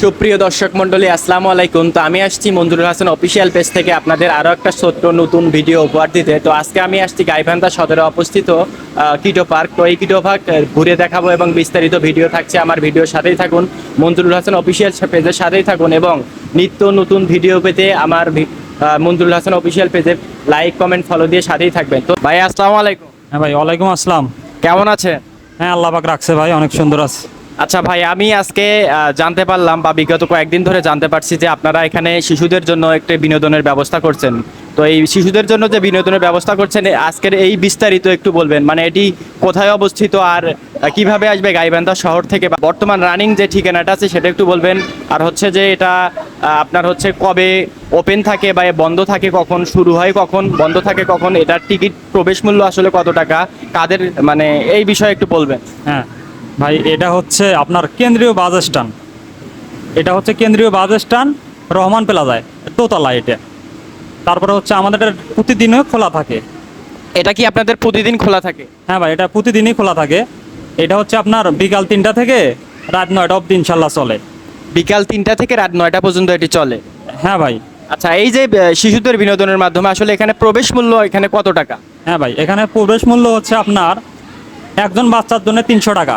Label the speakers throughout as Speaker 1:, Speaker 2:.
Speaker 1: সুপ্রিয় দর্শক মন্ডলী আসসালামু আলাইকুম। তো আমি আসছি মঞ্জুরুল হাসান অফিসিয়াল পেজ থেকে আপনাদের আরও একটা ছোট্ট নতুন ভিডিও উপহার দিতে। তো আজকে আমি আসছি গাইবান্ধা সদরে অবস্থিত কিটো পার্ক। তো এই কিটো পার্ক ঘুরে দেখাবো এবং বিস্তারিত ভিডিও থাকছে। আমার ভিডিওর সাথেই থাকুন। মঞ্জুরুল হাসান অফিসিয়াল পেজের সাথেই থাকুন এবং নিত্য নতুন ভিডিও পেতে আমার মঞ্জুরুল হাসান অফিসিয়াল পেজে লাইক কমেন্ট ফলো দিয়ে সাথেই থাকবেন। তো ভাই আসসালামু আলাইকুম।
Speaker 2: হ্যাঁ ভাই ওয়ালাইকুম আসসালাম।
Speaker 1: কেমন আছেন?
Speaker 2: হ্যাঁ আল্লাহ পাক রাখছে ভাই অনেক সুন্দর আছে।
Speaker 1: আচ্ছা ভাই, আমি আজকে জানতে পারলাম বা বিগত কয়েকদিন ধরে জানতে পারছি যে আপনারা এখানে শিশুদের জন্য একটি বিনোদনের ব্যবস্থা করছেন। তো এই শিশুদের জন্য যে বিনোদনের ব্যবস্থা করছেন আজকের এই বিস্তারিত একটু বলবেন। মানে এটি কোথায় অবস্থিত আর কীভাবে আসবে গাইবান্ধা শহর থেকে বা বর্তমান রানিং যে ঠিকানাটা আছে সেটা একটু বলবেন। আর হচ্ছে যে এটা আপনার হচ্ছে কবে ওপেন থাকে বা বন্ধ থাকে কখন, শুরু হয় কখন, বন্ধ থাকে কখন, এটার টিকিট প্রবেশ মূল্য আসলে কত টাকা, কাদের মানে এই বিষয়ে একটু বলবেন।
Speaker 2: হ্যাঁ ভাই এটা হচ্ছে আপনার কেন্দ্রীয় বাস স্ট্যান্ড। এটা হচ্ছে কেন্দ্রীয় বাস স্ট্যান্ড রহমান প্লাজায় দোতলা এটা। তারপরে হচ্ছে আমাদের এটা প্রতিদিনও খোলা থাকে।
Speaker 1: এটা কি আপনাদের প্রতিদিন খোলা থাকে?
Speaker 2: হ্যাঁ ভাই এটা প্রতিদিনই খোলা থাকে। এটা হচ্ছে আপনার বিকাল তিনটা থেকে রাত নয়টা অব্দি ইনশাল্লাহ চলে।
Speaker 1: বিকাল তিনটা থেকে রাত নয়টা পর্যন্ত এটি চলে?
Speaker 2: হ্যাঁ ভাই।
Speaker 1: আচ্ছা এই যে শিশুদের বিনোদনের মাধ্যমে আসলে এখানে প্রবেশ মূল্য এখানে কত টাকা?
Speaker 2: হ্যাঁ ভাই এখানে প্রবেশ মূল্য হচ্ছে আপনার একজন বাচ্চার জন্য তিনশো টাকা।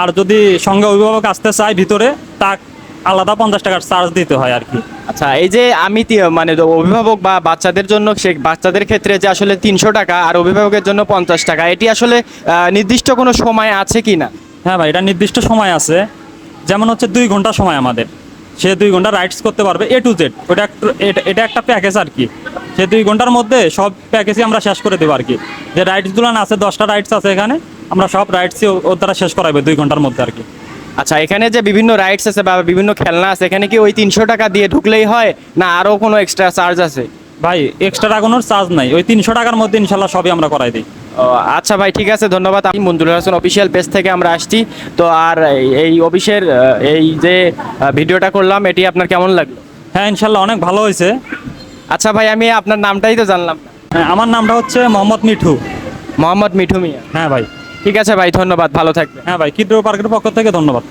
Speaker 2: আর যদি সঙ্গে অভিভাবক আসতে চায় ভিতরে তা আলাদা পঞ্চাশ টাকার চার্জ দিতে হয় আর কি।
Speaker 1: আচ্ছা এই যে আমি মানে অভিভাবক বা বাচ্চাদের জন্য সে বাচ্চাদের ক্ষেত্রে যে আসলে তিনশো টাকা আর অভিভাবকের জন্য পঞ্চাশ টাকা এটি আসলে নির্দিষ্ট কোনো সময় আছে কি না?
Speaker 2: হ্যাঁ ভাই এটা নির্দিষ্ট সময় আছে। যেমন হচ্ছে দুই ঘণ্টা সময় আমাদের। সে দুই ঘণ্টা রাইডস করতে পারবে এ টু জেড ওটা এটা একটা প্যাকেজ আর কি। সে দুই ঘণ্টার মধ্যে সব প্যাকেজই আমরা শেষ করে দেবো আর কি। যে রাইডসগুলো না আছে দশটা রাইডস আছে এখানে। আমরা সব রাইডসই ওর দ্বারা শেষ করাবে দুই ঘণ্টার মধ্যে আর কি।
Speaker 1: আচ্ছা এখানে যে বিভিন্ন রাইডস আছে বা বিভিন্ন খেলনা আছে এখানে কি ওই তিনশো টাকা দিয়ে ঢুকলেই হয় না আরও কোনো এক্সট্রা চার্জ আছে?
Speaker 2: ভাই এক্সট্রা কোনো চার্জ নাই। ওই তিনশো টাকার মধ্যে ইনশাল্লাহ সবই আমরা করাই দিই।
Speaker 1: আচ্ছা ভাই ঠিক আছে ধন্যবাদ। আমি মঞ্জুর হাসান অফিসিয়াল পেজ থেকে আমরা আসছি। তো আর এই- এই অফিসের এই যে ভিডিওটা করলাম এটি আপনার কেমন লাগল?
Speaker 2: হ্যাঁ ইনশাল্লাহ অনেক ভালো হয়েছে।
Speaker 1: আচ্ছা ভাই আমি আপনার নামটাই তো জানলাম।
Speaker 2: হ্যাঁ আমার নামটা হচ্ছে মোহাম্মদ মিঠু।
Speaker 1: মোহাম্মদ মিঠু মিয়া।
Speaker 2: হ্যাঁ ভাই।
Speaker 1: ঠিক আছে ভাই ধন্যবাদ ভালো থাকবে
Speaker 2: হ্যাঁ ভাই কিদ্রো পার্কের পক্ষ থেকে ধন্যবাদ।